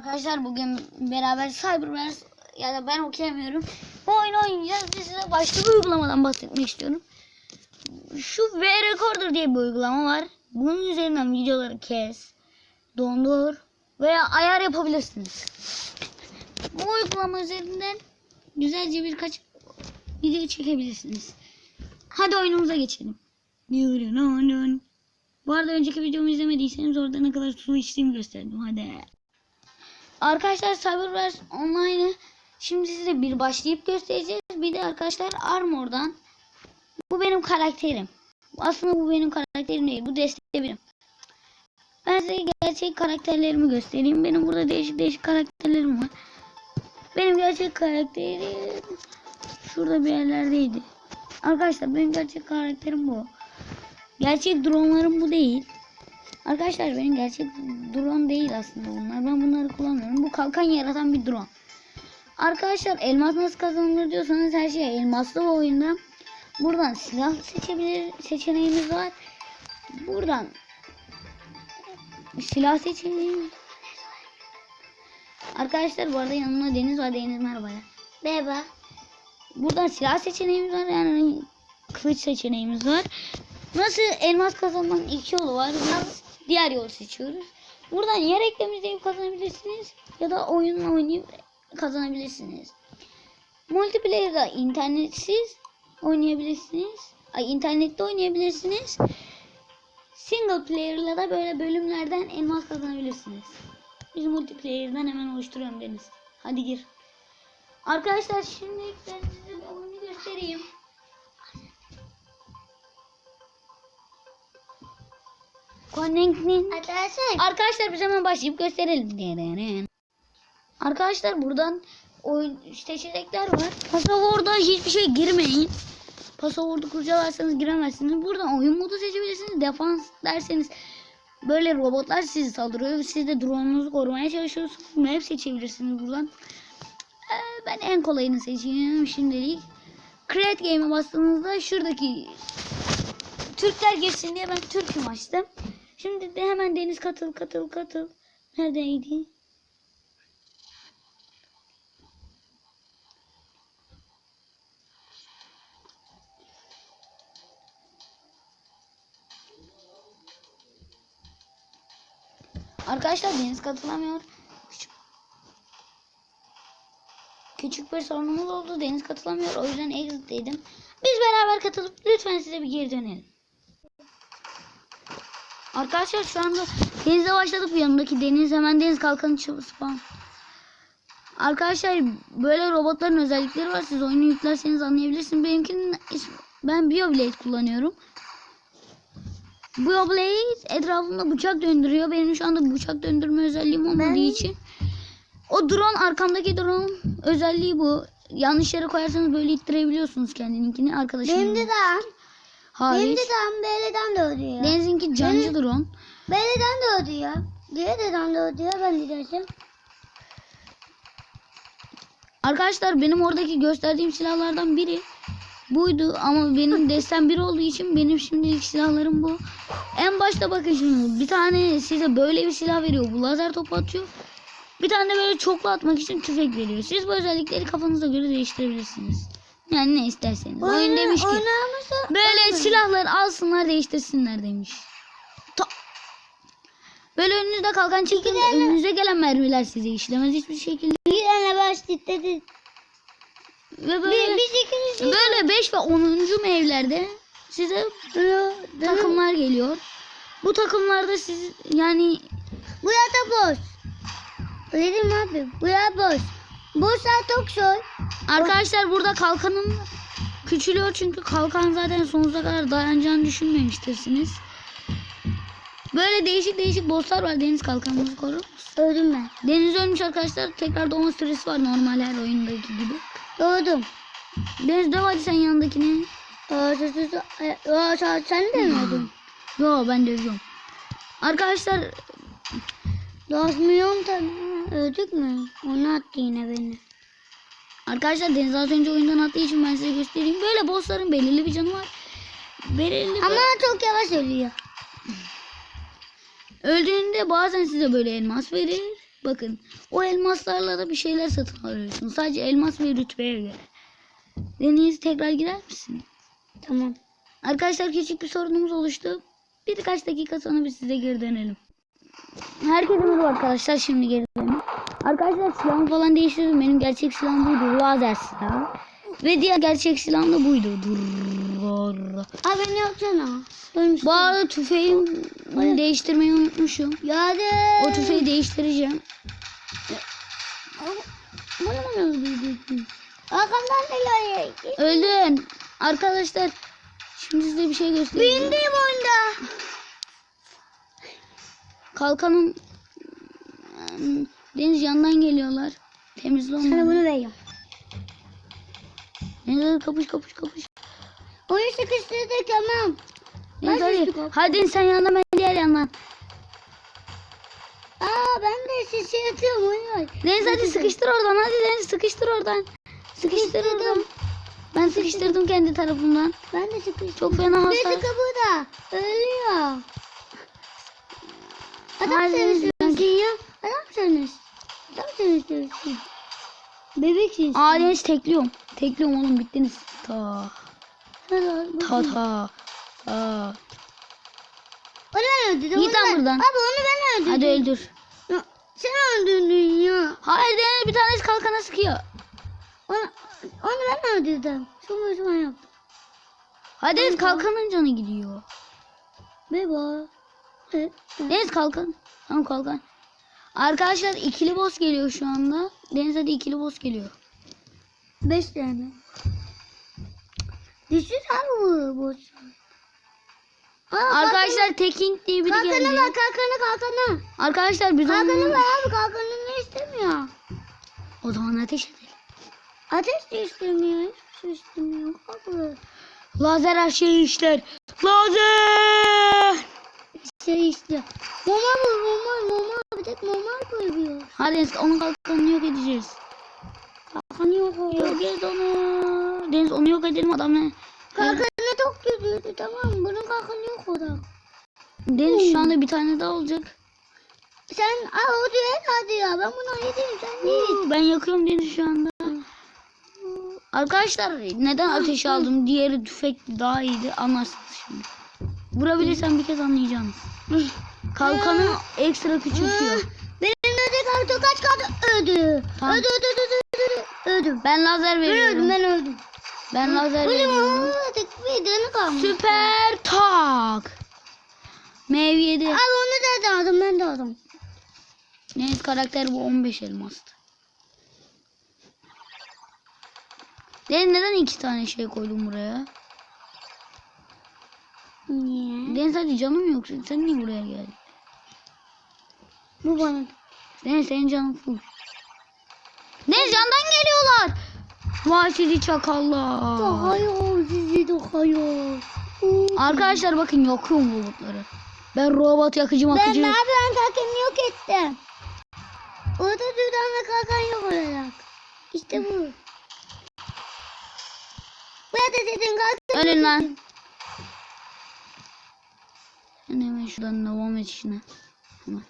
arkadaşlar bugün beraber Cyberverse ya da ben okuyamıyorum. Bu oyunu oynayacağız size başka bir uygulamadan bahsetmek istiyorum. Şu V Recorder diye bir uygulama var. Bunun üzerinden videoları kes, dondur veya ayar yapabilirsiniz. Bu uygulama üzerinden güzelce birkaç video çekebilirsiniz. Hadi oyunumuza geçelim. Bu arada önceki videomu izlemediyseniz orada ne kadar su içtiğimi gösterdim. Hadi. Arkadaşlar Cyberverse Online'ı şimdi size bir başlayıp göstereceğiz. Bir de arkadaşlar Armor'dan bu benim karakterim. Aslında bu benim karakterim değil. Bu destek benim. Ben size gerçek karakterlerimi göstereyim. Benim burada değişik değişik karakterlerim var. Benim gerçek karakterim şurada bir yerlerdeydi. Arkadaşlar benim gerçek karakterim bu. Gerçek dronlarım bu değil. Arkadaşlar benim gerçek drone değil aslında bunlar. Ben bunları kullanmıyorum. Bu kalkan yaratan bir drone. Arkadaşlar elmas nasıl kazanılır diyorsanız her şey elmaslı bu oyunda. Buradan silah seçebilir seçeneğimiz var. Buradan silah seçeneği. Arkadaşlar bu arada yanımda Deniz var. Deniz merhaba. Merhaba. Buradan silah seçeneğimiz var. Yani kılıç seçeneğimiz var. Nasıl elmas kazanmanın iki yolu var. Biz diğer yolu seçiyoruz. Buradan yer eklemizde kazanabilirsiniz. Ya da oyunla oynayıp kazanabilirsiniz. Multiplayer'da internetsiz oynayabilirsiniz. Ay internette oynayabilirsiniz. Single player'la da böyle bölümlerden elmas kazanabilirsiniz. Biz multiplayer'dan hemen oluşturuyorum Deniz. Hadi gir. Arkadaşlar şimdi ben size oyunu göstereyim. Connecting. Arkadaşlar Arkadaşlar biz hemen başlayıp gösterelim. Arkadaşlar buradan oyun seçenekler var. Pasaporda hiçbir şey girmeyin. Pasapordu kurcalarsanız giremezsiniz. Buradan oyun modu seçebilirsiniz. Defans derseniz böyle robotlar sizi saldırıyor. Siz de drone'unuzu korumaya çalışıyorsunuz. Map seçebilirsiniz buradan. Ee, ben en kolayını seçeyim şimdilik. Create Game'e bastığınızda şuradaki Türkler girsin diye ben Türk'üm açtım. Şimdi de hemen Deniz katıl katıl katıl. Neredeydi? Arkadaşlar Deniz katılamıyor. Küçük, küçük bir sorunumuz oldu. Deniz katılamıyor. O yüzden exit dedim. Biz beraber katılıp lütfen size bir geri dönelim. Arkadaşlar şu anda denize başladık. Yanımdaki deniz hemen deniz kalkanı spam. Arkadaşlar böyle robotların özellikleri var. Siz oyunu yüklerseniz anlayabilirsiniz. Benimkinin ben BioBlade kullanıyorum. BioBlade etrafında bıçak döndürüyor. Benim şu anda bıçak döndürme özelliğim olmadığı Ben- için. O drone arkamdaki drone özelliği bu. Yanlış yere koyarsanız böyle ittirebiliyorsunuz kendininkini arkadaşım. benim de dağım. Hariç. Benim de dağım Beyle'den de ödüyor. Deniz'inki cancı drone. Beyle'den de ödüyor. Diğer dedem de ödüyor. Ben de dersim. Arkadaşlar benim oradaki gösterdiğim silahlardan biri buydu ama benim destem bir olduğu için benim şimdilik silahlarım bu. En başta bakın şimdi bir tane size böyle bir silah veriyor. Bu lazer topu atıyor. Bir tane de böyle çoklu atmak için tüfek veriyor. Siz bu özellikleri kafanıza göre değiştirebilirsiniz. Yani ne isterseniz. Oyun demiş ki Oynamasa böyle silahlar alsınlar değiştirsinler demiş. Ta- Böyle önünüzde kalkan çekin önünüze gelen mermiler size işlemez hiçbir şekilde. bir tane baş dedi. Ve Bir, böyle biz ikimiz Böyle 5 ve 10. evlerde size takımlar geliyor. Bu takımlarda siz yani Bu yata boş. Dedim abi. Bu ya boş. Boş çok soy. arkadaşlar burada kalkanım küçülüyor çünkü kalkan zaten sonsuza kadar dayanacağını düşünmemiştirsiniz. Böyle değişik değişik bosslar var deniz kalkanınızı korur musun? Öldüm ben. Deniz ölmüş arkadaşlar tekrar doğma süresi var normal her oyundaki gibi. Doğdum. Deniz döv hadi sen yanındakini. Aa, sen, de mi öldün? Yo ben dövüyorum. Arkadaşlar Doğmuyorum tabii. Öldük mü? Onu attı yine beni. Arkadaşlar Deniz az önce oyundan attığı için ben size göstereyim. Böyle bossların belirli bir canı var. Belirli bir- Ama çok yavaş ölüyor. Öldüğünde bazen size böyle elmas verir. Bakın o elmaslarla da bir şeyler satın alıyorsun. Sadece elmas ve rütbeye göre. Deniz tekrar girer misin? Tamam. Arkadaşlar küçük bir sorunumuz oluştu. Birkaç dakika sonra biz size geri dönelim. Herkese merhaba arkadaşlar. Şimdi geri. Arkadaşlar silahımı falan değiştirdim. Benim gerçek silahım buydu. Lazer silahı. Ve diğer gerçek silahım da buydu. Dur. Abi ne yapsana? Ölmüş. Bu arada tüfeği değiştirmeyi unutmuşum. Yardım. O tüfeği değiştireceğim. Bana bana öldürdün. Arkamdan geliyor. Öldün. Arkadaşlar şimdi size bir şey göstereyim. Bindim onda. Kalkanın ıı, deniz yandan geliyorlar. Temizle Sana onları. bunu veriyorum. Deniz kapış kapış kapış. Onu sıkıştırdık tamam. Deniz hadi. Hadi sen yandan ben diğer yandan. Aa ben de sesi yatıyorum oynuyor. Deniz hadi sıkıştır oradan. Hadi Deniz sıkıştır oradan. Sıkıştır oradan. Ben sıkıştırdım kendi tarafımdan. Ben de sıkıştım. Çok fena hasar. sıkı burada. Ölüyor. Adam sürürsün ya. Adam seni. Adam sürürsün. Bebeksin. Aa Deniz tekliyorum. Tekliyorum oğlum bittiniz. Ta ta ta. Ta. Onu ben öldürdüm. Git lan buradan. Abi onu ben öldürdüm. Hadi öldür. Ya, Sen öldürdün ya. Hayır Deniz bir tanesi kalkana sıkıyor. Onu, onu ben öldürdüm. Şunu şunu yaptım. Hadi Deniz kalkanın canı gidiyor. Beba. Deniz kalkan. Tamam kalkan. Arkadaşlar ikili boss geliyor şu anda. Deniz hadi ikili boss geliyor. Beş tane. Düşün abi bu boş. Aa, Arkadaşlar Teking diye biri kalkanı geldi. var kalkanı kalkanı. Arkadaşlar biz Kalkanı onu... var abi kalkanını istemiyor. O zaman ateş edelim. Ateş de istemiyor. Hiçbir şey istemiyor abi. Lazer her şeyi işler. Lazer! Şey istiyor. Mama bu mama mama bir tek mama koyuyor. Hadi Deniz onun kalkanını yok edeceğiz. Kalkanı yok. Yok et onu. Deniz onu yok edelim adam ne? Kalkanı çok kötüydü tamam bunun kalkanı yok orada. Deniz şu anda bir tane daha olacak. Sen al o diyor hadi ya ben bunu yedim sen. Oo, Ben yakıyorum Deniz şu anda. Arkadaşlar neden ateş aldım? Diğeri tüfek daha iyiydi. Anlarsınız şimdi. Vurabilirsem bir kez anlayacaksınız. Kalkanı ekstra küçültüyor. Benim ödü kaldı kaç kaldı ödü. Tamam. Ödü ödü ödü ödü. Ödüm. Ben lazer Ben öldüm veriyorum. ben öldüm. Ben lazer veriyorum. Öldüm. Bir canı kalmış. Süper tak. Mev7. Abi onu da aldım ben de aldım. Neyse karakter bu 15 elmastı. Deniz neden iki tane şey koydum buraya? Niye? Deniz hadi canım yok. Sen niye buraya geldin? Bu bana. Deniz senin canın full. Deniz yandan geliyorlar. Vay sizi çakallar. Dokuyor sizi dokuyor. Arkadaşlar bakın yakıyorum robotları. Ben robot yakıcı Ben makıcı. ne yapayım kalkanı yok ettim. Orada düzen ve kalkan yok olarak. İşte bu. Bu ateş edin kalkan. Ölün lan. Sen hemen şuradan devam et işine. Hemen.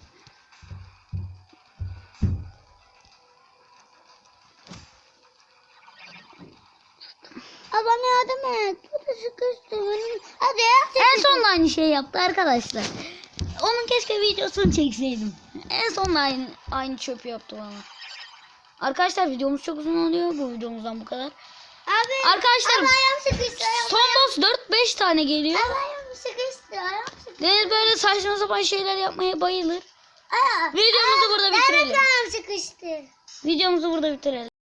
Aa, bana yardım et. Bu da sıkıştı. Benim... Hadi. En son da aynı şey yaptı arkadaşlar. Onun keşke videosunu çekseydim. En son da aynı, aynı çöpü yaptı bana. Arkadaşlar videomuz çok uzun oluyor. Bu videomuzdan bu kadar. Abi. Arkadaşlar. Ayağım, son boss 4-5 tane geliyor. ayağım sıkıştı. Ayağım sıkıştı. Deniz böyle saçma sapan şeyler yapmaya bayılır. Aa, Videomuzu burada evet bitirelim. ayağım sıkıştı. Videomuzu burada bitirelim.